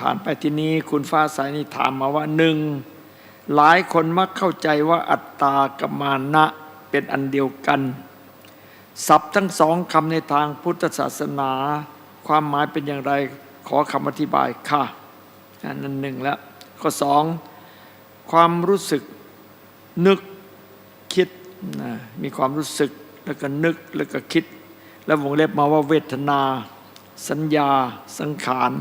ผ่านไปที่นี้คุณฟ้าใสนี่ถามมาว่าหนึ่งหลายคนมักเข้าใจว่าอัตตากับมานะเป็นอันเดียวกันศัพท์ทั้งสองคำในทางพุทธศาสนา ความหมายเป็นอย่างไรขอคำอธิบายค่ะอันนั้นหนึ่งแล้วข้อสองความรู้สึกนึกคิดนะมีความรู้สึกแล้วก็นึกแล้วก็คิด แล้ววงเล็บมาว่าเวทนา สัญญา สังขาร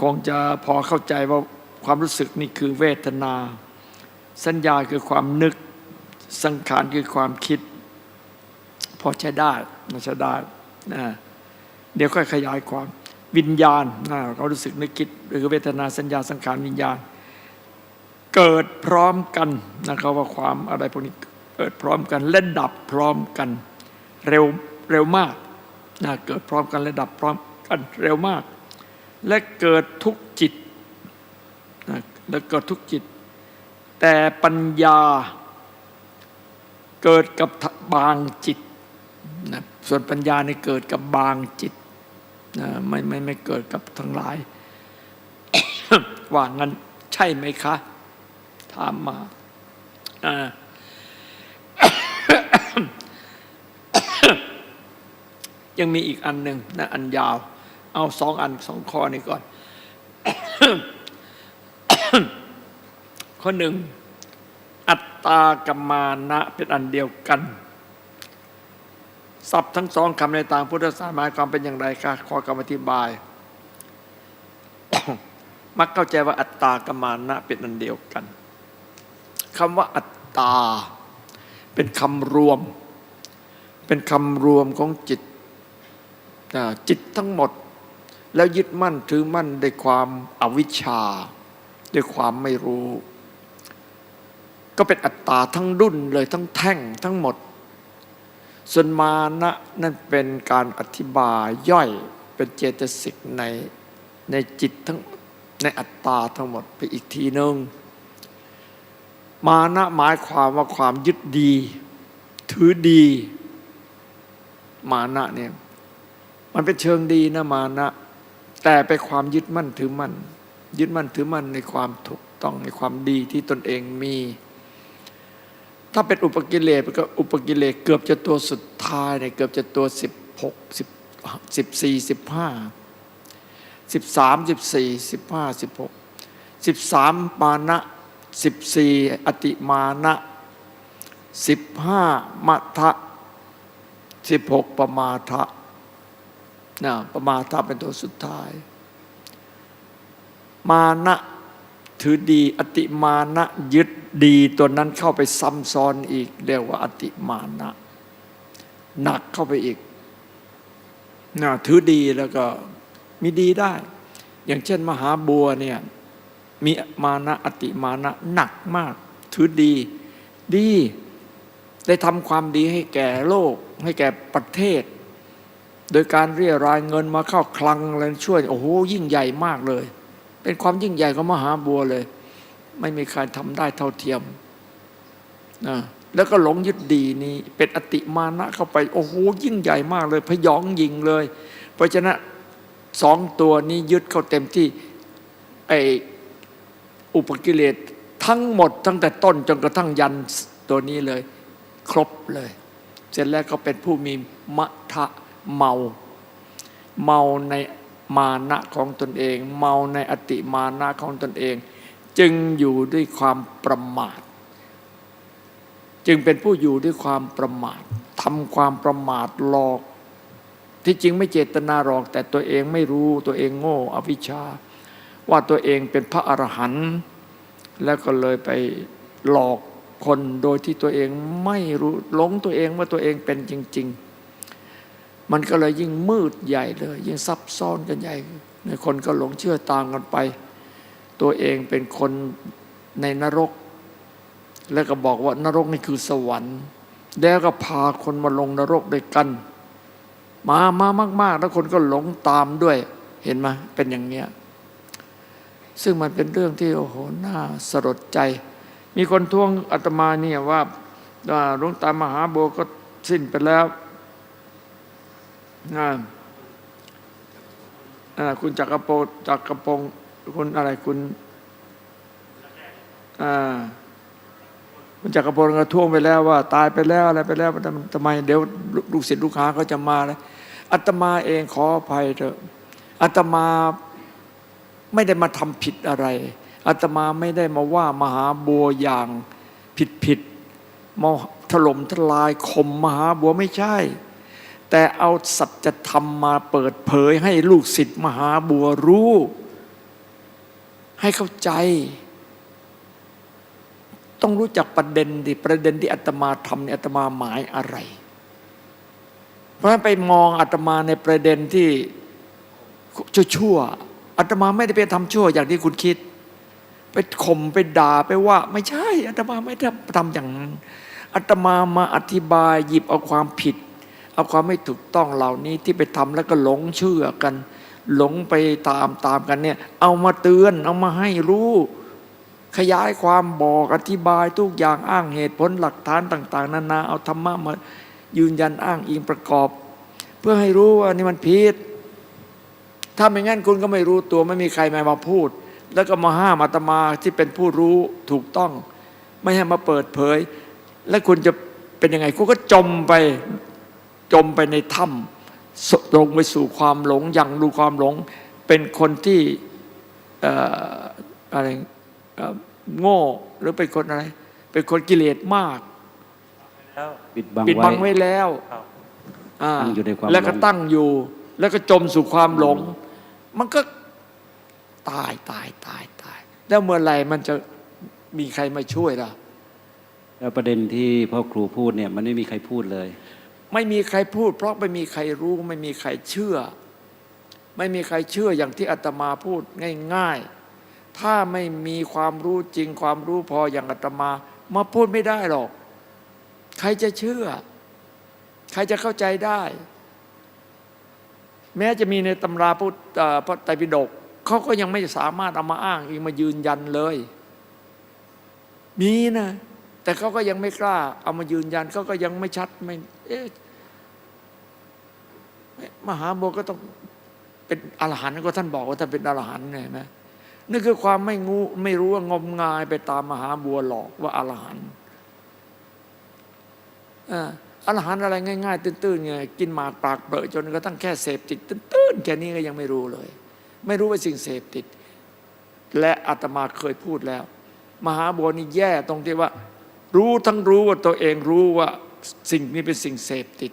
คงจะพอเข้าใจว่าความรู้สึกนี่คือเวทนา สัญญาคือความนึก สังขารคือความคิด พอใช้ได้นะใช้ได้นะเดี๋ยวค่อยขยายความวิญญาณเรารู้สึกนึกคิดหรือเวทนาสัญญาสังขารวิญญาณ เกิดพร้อมกันนะครับว่าความอะไรพวกนี้เกิดพร้อมกันและดับพร้อมกันเร็วเร็วมากนะเกิดพร้อมกันและดับพร้อมกันเร็วมาก และเกิดทุกจิตนะและเกิดทุกจิต แต่ปัญญาเกิดกับบางจิตนะส่วนปัญญาในเกิดกับบางจิตนะไม่ไม่ไม่เกิดกับทั้งหลาย ว่างั้นใช่ไหมคะ ถามมาอ่ายังมีอีกอันหนึ่งนะอันยาว เอาสองอันสองข้อนี้ก่อน ข้อหนึ่ง อัตตากัมมานะเป็นอันเดียวกันศัพท์ทั้งสองคำในทางพุทธศาสนาความเป็นอย่างไรคะขอคำอธิบาย มักเข้าใจว่าอัตตากัมมานะเป็นอันเดียวกันคำว่าอัตตา เป็นคำรวม เป็นคำรวมของจิตจิตทั้งหมด แล้วยึดมั่นถือมั่นด้วยความอาวิชชา ด้วยความไม่รู้ ก็เป็นอัตตาทั้งดุนเลยทั้งแท่งทั้งหมด ส่วนมานะนั่นเป็นการอธิบายย่อยเป็นเจตสิกในในจิตทั้งในอัตตาทั้งหมดไปอีกทีหนึ่งมานะหมายความว่าความยึดดี ถือดี มานะเนี่ยมันเป็นเชิงดีนะมานะ แต่ไปความยึดมั่นถือมั่น ยึดมั่นถือมั่นในความถูกต้องในความดีที่ตนเองมี ถ้าเป็นอุปกิเลสก็อุปกิเลสเกือบจะตัวสุดท้ายเนี่ยเกือบจะตัวสิบหกสิบสิบสี่สิบห้าสิบสามสิบสี่สิบห้าสิบหกสิบสามมานะสิบสี่อติมานะสิบห้ามัทะสิบหกปมาทะ นะปมาทะเป็นตัวสุดท้าย มานะถือดีอติมานะยึดดีตัวนั้นเข้าไปซ้ำซ้อนอีกเรียกว่าอติมานะหนักเข้าไปอีกนะถือดีแล้วก็มีดีได้ อย่างเช่น มหาบัวเนี่ยมีมานะอติมานะหนักมาก ถือดีดี ได้ทำความดีให้แก่โลก ให้แก่ประเทศ โดยการเรียรายเงินมาเข้าคลังอะไรช่วยโอ้โหยิ่งใหญ่มากเลย เป็นความยิ่งใหญ่ของมหาบัวเลย ไม่มีใครทำได้เท่าเทียมนะแล้วก็หลงยึดดีนี้ เป็นอติมานะเข้าไปโอ้โหยิ่งใหญ่มากเลยพยองยิงเลย เพราะฉะนั้นสองตัวนี้ยึดเข้าเต็มที่ไออุปกิเลสทั้งหมดตั้งแต่ต้นจนกระทั่งยันตัวนี้เลย ครบเลย เสร็จแล้วก็เป็นผู้มีมะทะ เมา เมาในมานะของตนเอง เมาในอติมานะของตนเอง จึงอยู่ด้วยความประมาท จึงเป็นผู้อยู่ด้วยความประมาททำความประมาทหลอก ที่จริงไม่เจตนาหรอก แต่ตัวเองไม่รู้ตัวเองโง่ อวิชชา ว่าตัวเองเป็นพระอรหันต์แล้วก็เลยไปหลอกคนโดยที่ตัวเองไม่รู้หลงตัวเองว่าตัวเองเป็นจริง ๆ มันก็เลยยิ่งมืดใหญ่เลย ยิ่งซับซ้อนกันใหญ่ในคนก็หลงเชื่อตามกันไป ตัวเองเป็นคนในนรก แล้วก็บอกว่านรกนี่คือสวรรค์ แล้วก็พาคนมาลงนรกด้วยกัน มามามาก ๆ แล้วคนก็หลงตามด้วย เห็นไหมเป็นอย่างเนี้ยซึ่งมันเป็นเรื่องที่โอ้โหน่าสลดใจ มีคนท้วงอาตมาเนี่ยว่าหลวงตามหาบัวก็สิ้นไปแล้ว คุณจักรโปจักรพงคุณอะไรคุณคุณจักรพงศ์ก็ท่วงไปแล้วว่า ตายไปแล้วอะไรไปแล้วทำทำไมเดี๋ยวลูกศิษย์ลูกหาเขาจะมาแล้วอาตมาเองขออภัยเถอะอาตมาไม่ได้มาทำผิดอะไรอาตมาไม่ได้มาว่ามหาบัวอย่างผิดผิดมาถล่มทลายข่มมหาบัวไม่ใช่ แต่เอาสัจธรรมมาเปิดเผยให้ลูกศิษย์มหาบัวรู้ ให้เข้าใจ ต้องรู้จักประเด็นดิประเด็นที่อาตมาทำเนี่ยอาตมาหมายอะไร เพราะฉะนั้นไปมองอาตมาในประเด็นที่ชั่วๆอาตมาไม่ได้ไปทำชั่วอย่างที่คุณคิด ไปข่มไปด่าไปว่า ไม่ใช่อาตมาไม่ได้ทำอย่างนั้นอาตมามาอธิบายหยิบเอาความผิด เอาความไม่ถูกต้องเหล่านี้ที่ไปทำแล้วก็หลงเชื่อกัน หลงไปตามตามกันเนี่ย เอามาเตือน เอามาให้รู้ ขยายความบอกอธิบายทุกอย่างอ้างเหตุผลหลักฐานต่าง ๆ นานาเอาธรรมะมายืนยันอ้างอิงประกอบ เพื่อให้รู้ว่านี่มันผิดถ้าไม่งั้นคุณก็ไม่รู้ตัวไม่มีใครมามาพูด แล้วก็มาห้ามอาตมาที่เป็นผู้รู้ถูกต้อง ไม่ให้มาเปิดเผย แล้วคุณจะเป็นยังไงคุณก็จมไป จมไปในถ้ำสลงไปสู่ความหลงยังรู้ความหลง เป็นคนที่เอ่ออะไรเอ่อโง่หรือเป็นคนอะไร เป็นคนกิเลสมากแล้วปิดบังปิดบังไว้ไว้แล้วครับอ่าตั้งอยู่ในความแล้วก็หลงตั้งอยู่ แล้วก็จมสู่ความหลง มันก็ตายตายตายตาย แล้วเมื่อไหร่มันจะมีใครมาช่วยล่ะแล้วประเด็นที่พ่อครูพูดเนี่ย มันไม่มีใครพูดเลย ไม่มีใครพูด เพราะไม่มีใครรู้ไม่มีใครเชื่อ ไม่มีใครเชื่ออย่างที่อาตมาพูดง่าย ๆ ถ้าไม่มีความรู้จริงความรู้พออย่างอาตมามาพูดไม่ได้หรอก ใครจะเชื่อ ใครจะเข้าใจได้ แม้จะมีในตำราพุทธพระไตรปิฎกเขาก็ยังไม่สามารถเอามาอ้างอีกมายืนยันเลย มีนะ แต่เขาก็ยังไม่กล้า เอามายืนยันเขาก็ยังไม่ชัดไม่เอ๊ะมหาโบก็ต้องเป็นอรหันต์ก็ท่านบอกว่าท่านเป็นอรหันต์เห็นไหมนี่คือความไม่งูไม่รู้ว่างมงายไปตามมหาบัวหลอกว่าอรหันต์อ่าอรหันต์อะไรง่าย ๆ ตื้นๆไงกินหมากปากเปิดจนกระทั่งแค่เสพติดตื้นๆแค่นี้ก็ยังไม่รู้เลย ไม่รู้ว่าสิ่งเสพติด และอาตมาเคยพูดแล้ว มหาบัวนี่แย่ตรงที่ว่า รู้ทั้งรู้ว่าตัวเองรู้ว่าสิ่งนี้เป็นสิ่งเสพติด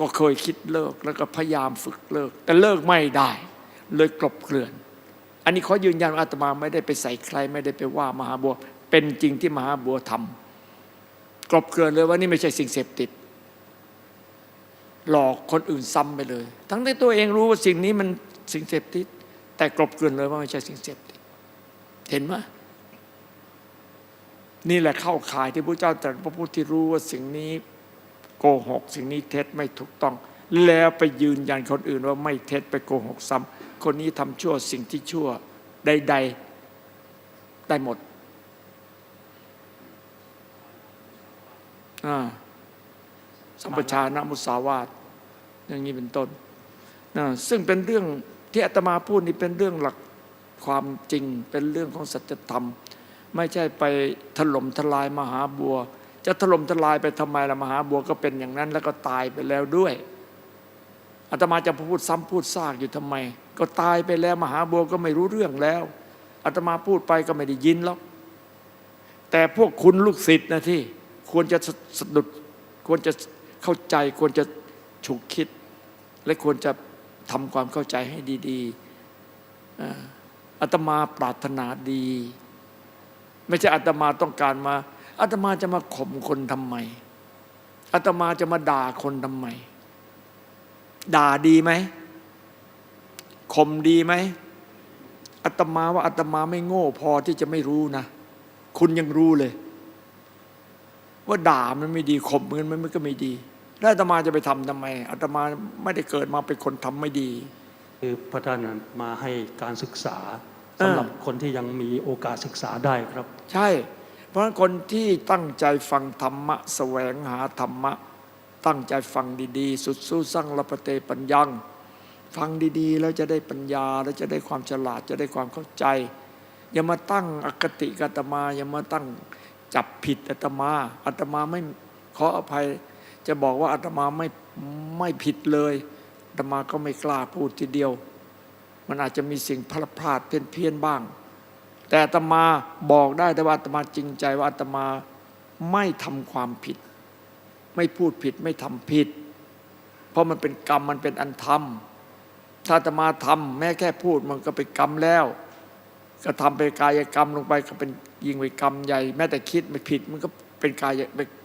ก็เคยคิดเลิกแล้วก็พยายามฝึกเลิก แต่เลิกไม่ได้ เลยกลบเกลื่อน อันนี้ขอยืนยันว่าอาตมาไม่ได้ไปใส่ใคร ไม่ได้ไปว่ามหาบัว เป็นจริงที่มหาบัวทำกลบเกลื่อนเลยว่านี่ไม่ใช่สิ่งเสพติด หลอกคนอื่นซ้ำไปเลย ทั้งที่ตัวเองรู้ว่าสิ่งนี้มันสิ่งเสพติด แต่กลบเกลื่อนเลยว่าไม่ใช่สิ่งเสพติด เห็นไหม นี่แหละเข้าข่ายที่พระเจ้าตรัสพระพุทธที่รู้ว่าสิ่งนี้โกหก สิ่งนี้เท็จไม่ถูกต้อง แล้วไปยืนยันคนอื่นว่าไม่เท็จไปโกหกซ้ำคนนี้ทำชั่วสิ่งที่ชั่วใดๆได้หมดสัมปชานะมุสาวาทอย่างนี้เป็นต้นนะซึ่งเป็นเรื่องที่อาตมาพูดนี่เป็นเรื่องหลักความจริง เป็นเรื่องของสัจธรรม ไม่ใช่ไปถล่มทลายมหาบัว จะถล่มทลายไปทำไมล่ะมหาบัวก็เป็นอย่างนั้น แล้วก็ตายไปแล้วด้วยอาตมาจะพูดซ้ำพูดซากอยู่ทำไม ก็ตายไปแล้วมหาบัวก็ไม่รู้เรื่องแล้วอาตมาพูดไปก็ไม่ได้ยินหรอกแต่พวกคุณลูกศิษย์นะที่ควรจะสะดุดควรจะเข้าใจ ควรจะฉุกคิด และควรจะทำความเข้าใจให้ดีๆอาตมาปรารถนาดี ไม่ใช่อาตมาต้องการมาอาตมาจะมาข่มคนทำไมอาตมาจะมาด่าคนทำไม ด่าดีไหมข่มดีไหมอาตมาว่าอาตมาไม่โง่พอที่จะไม่รู้นะ คุณยังรู้เลย ว่าด่ามันไม่ดีข่มมันมันก็ไม่ดี แล้วอาตมาจะไปทำทำไมอาตมาไม่ได้เกิดมาเป็นคนทำไม่ดี คือพระท่านมาให้การศึกษา สำหรับคนที่ยังมีโอกาสศึกษาได้ครับ ใช่ เพราะฉะนั้นคนที่ตั้งใจฟังธรรมะแสวงหาธรรมะ ตั้งใจฟังดีๆ สุดสู้สร้างละปะเตปัญญัง ฟังดีๆ แล้วจะได้ปัญญาแล้วจะได้ความฉลาดจะได้ความเข้าใจ อย่ามาตั้งอคติกับอาตมา อย่ามาตั้งจับผิดอาตมาอาตมาไม่ขออภัย จะบอกว่าอาตมาไม่ไม่ผิดเลยอาตมาก็ไม่กล้าพูดทีเดียว มันอาจจะมีสิ่งพลาดพลาดเพี้ยนเพียนๆบ้าง แต่อาตมาบอกได้แต่ว่าอาตมาจริงใจว่าอาตมาไม่ทำความผิด ไม่พูดผิดไม่ทำผิด เพราะมันเป็นกรรมมันเป็นอันธรรม ถ้าอาตมาทำแม้แค่พูดมันก็เป็นกรรมแล้วก็ทำไปกายกรรมลงไปก็เป็นยิงไปกรรมใหญ่ แม้แต่คิดไม่ผิด มันก็เป็นกาย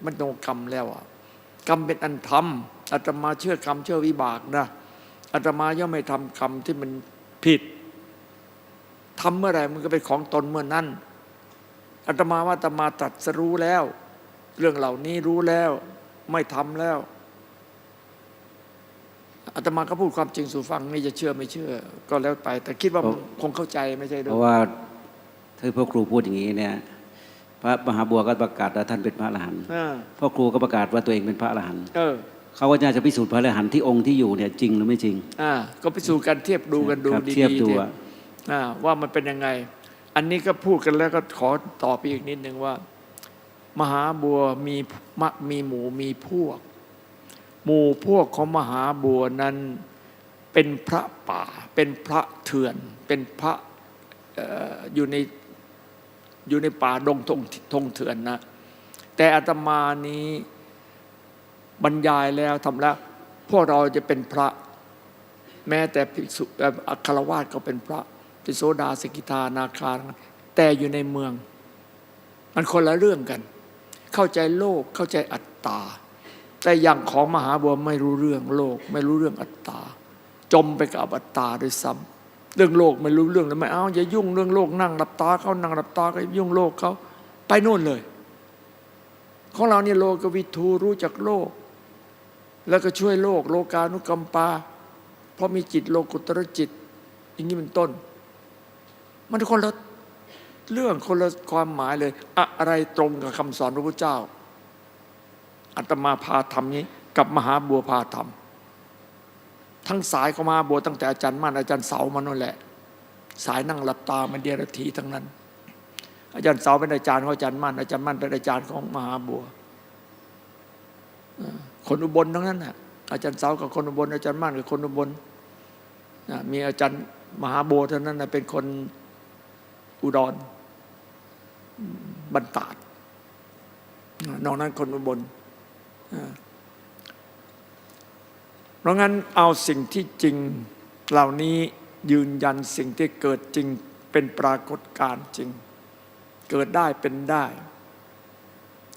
มันโนกรรมแล้วอะกรรมเป็นอันธรรมอาตมาเชื่อกรรมเชื่อวิบากนะอาตมาย่อมไม่ทำกรรมที่มัน ทำเมื่อไหร่มันก็เป็นของตนเมื่อนั้นอาตมาว่าอาตมาตรัสรู้แล้ว เรื่องเหล่านี้รู้แล้ว ไม่ทำแล้วอาตมาก็พูดความจริงสู่ฟังนี่จะเชื่อไม่เชื่อ ก็แล้วไป แต่คิดว่ามันคงเข้าใจไม่ใช่หรืเพอราะว่าถ้าพ่อครูพูดอย่างนี้เนี่ย พระมหาบัวก็ประกาศว่าท่านเป็นพระอรหันต์เออพ่อครูก็ประกาศว่าตัวเองเป็นพระอรหันต์ เออเขาก็จะจะพิสูจน์พระอรหันต์ที่องค์ที่อยู่เนี่ยจริงหรือไม่จริงอ่าก็ไปสู่กันเทียบดูกันดูครับดีๆเทียบดูดิอะอ่าว่ามันเป็นยังไง อันนี้ก็พูดกันแล้วก็ขอตอบไปอีกนิดนึงว่า มหาบัวมีมะมีหมู่มีพวก หมู่พวกของมหาบัวนั้นเป็นพระป่าเป็นพระเถื่อน เป็นพระเอ่ออยู่ในอยู่ในป่าดงทงทงเถื่อนนะ แต่อาตมานี้ บรรยายแล้วทำแล้ว พวกเราจะเป็นพระ แม้แต่ภิกษุอ่ออัครวาสก็เป็นพระเป็นโสดาสกิทานาคาแต่อยู่ในเมือง มันคนละเรื่องกัน เข้าใจโลกเข้าใจอัตตา แต่อย่างของมหาบัวไม่รู้เรื่องโลก ไม่รู้เรื่องอัตตา จมไปกับอัตตาด้วยซ้ำเรื่องโลกไม่รู้เรื่องแล้วไม่เอาอย่ายุ่งเรื่องโลกนั่งหลับตาเขานั่งหลับตาก็ยุ่งโลกเขาไปโน่นเลย ของเราเนี่ยโลกวิทูรู้จักโลก แล้วก็ช่วยโลกโลกานุกรรมปา เพราะมีจิตโลกุตรจิต อย่างนี้เป็นต้น มันคนละเรื่องคนละความหมายเลย อะไรตรงกับคำสอนพระพุทธเจ้าอาตมาพาทำนี้ กับมหาบัวพาทำทั้งสายของมหาบัวตั้งแต่อาจารย์มั่นอาจารย์เสามานั่นแหละ สายนั่งหลับตามันเดียรถีทั้งนั้น อาจารย์เสาเป็นอาจารย์ของอาจารย์มั่นอาจารย์มั่นเป็นอาจารย์ของมหาบัว คนอุบลทั้งนั้นน่ะอาจารย์เสากับคนอุบลอาจารย์มั่นกับคนอุบลนะมีอาจารย์มหาโบเท่านั้นนะเป็นคนอุดรบันตาดนอกนั้นคนอุบลเพราะงั้นเอาสิ่งที่จริงเหล่านี้ยืนยันสิ่งที่เกิดจริงเป็นปรากฏการณ์จริง เกิดได้เป็นได้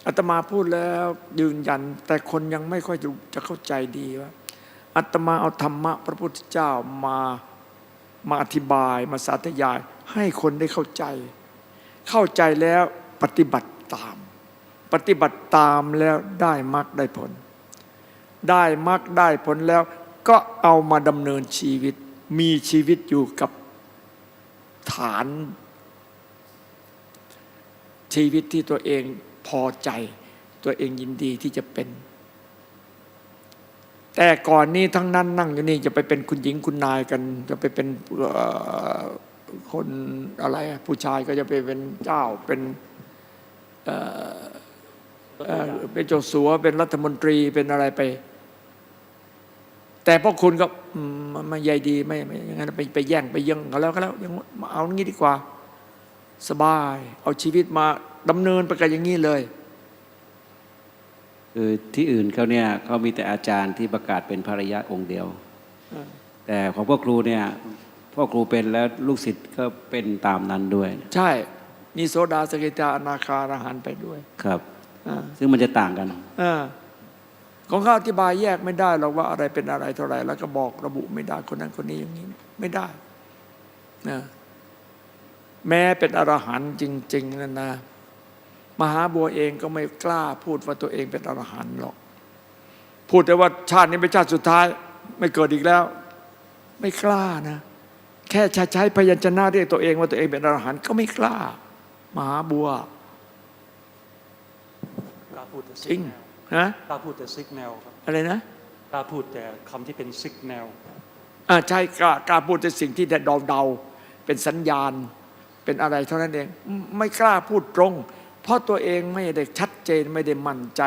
อาตมาพูดแล้วยืนยัน แต่คนยังไม่ค่อยจะเข้าใจดีว่าอาตมาเอาธรรมะพระพุทธเจ้ามามาอธิบายมาสาธยาย ให้คนได้เข้าใจ เข้าใจแล้วปฏิบัติตาม ปฏิบัติตามแล้วได้มรรคได้ผล ได้มรรคได้ผลแล้วก็เอามาดำเนินชีวิต มีชีวิตอยู่กับฐานชีวิตที่ตัวเอง พอใจ ตัวเองยินดีที่จะเป็น แต่ก่อนนี้ทั้งนั้นนั่งอยู่นี่จะไปเป็นคุณหญิงคุณนายกัน จะไปเป็นคนอะไร ผู้ชายก็จะไปเป็นเจ้าเป็นเเเป็นเจ้าสัวเป็นรัฐมนตรีเป็นอะไรไป แต่พวกคุณก็มันไม่ใยดีไม่ไม่อย่างนั้นไปไปแย่งไปยังเขาแล้วก็แล้วยังเอางี้ดีกว่า สบาย เอาชีวิตมา ดำเนินไปกันอย่างนี้เลย คือที่อื่นเขาเนี่ยเขามีแต่อาจารย์ที่ประกาศเป็นภรรยาองค์เดียวอ่าแต่ของพ่อครูเนี่ยพ่อครูเป็นแล้วลูกศิษย์ก็เป็นตามนั้นด้วย ใช่ มีโสดาสกิทาอนาคาอรหันต์ไปด้วยครับอ่าซึ่งมันจะต่างกันอ่าของเขาอธิบายแยกไม่ได้หรอกว่าอะไรเป็นอะไรเท่าไหร่แล้วก็บอกระบุไม่ได้คนนั้นคนนี้อย่างนี้ ไม่ได้นะแม้เป็นอรหันต์จริง ๆนั่นนะ มหาบัวเองก็ไม่กล้าพูดว่าตัวเองเป็นอรหันต์หรอก พูดแต่ว่าชาตินี้เป็นชาติสุดท้าย ไม่เกิดอีกแล้ว ไม่กล้านะ แค่ใช้พยัญชนะเรียกตัวเองว่าตัวเองเป็นอรหันต์ก็ไม่กล้า มหาบัวกล้าพูดแต่จซิริกงแนวนะกล้าพูดแต่ซิกแนวครับอะไรนะกล้าพูดแต่คำที่เป็นซิกแนวอ่าใช่กล้ากล้าพูดในสิ่งที่เดาเดาๆเป็นสัญญาณเป็นอะไรเท่านั้นเอง ไม่ไม่กล้าพูดตรงเพ ราะตัวเองไม่ได้ชัดเจนไม่ได้มั่นใจ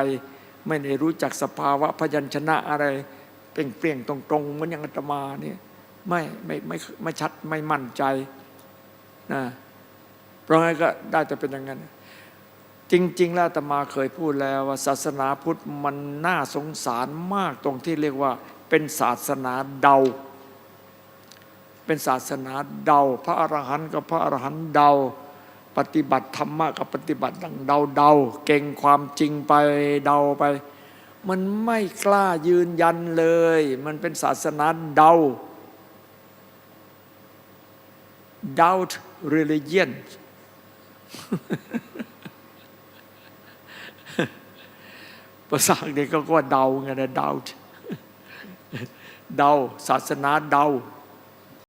ไม่ได้รู้จักสภาวะพยัญชนะอะไรเปล่งเปลี่ยงๆตรงๆเหมือนอย่างอาตมาเนี่ยไม่ไม่ไม่ไม่ชัดไม่มั่นใจนะเพราะงั้นก็ได้แต่เป็นอย่างนั้น จริง ๆ แล้วอาตมาเคยพูดแล้วว่าศาสนาพุทธมันน่าสงสารมากตรงที่เรียกว่าเป็นศาสนาเดา เป็นศาสนาเดา พระอรหันต์กับพระอรหันต์เดา ปฏิบัติธรรมะกับปฏิบัติดังเดาเดาเก่งความจริงไปเดาไป มันไม่กล้ายืนยันเลย มันเป็นศาสนาเดา doubt religion ภาษาอังกฤษก็ว่าเดาไงนะ doubt เดาศาสนาเดา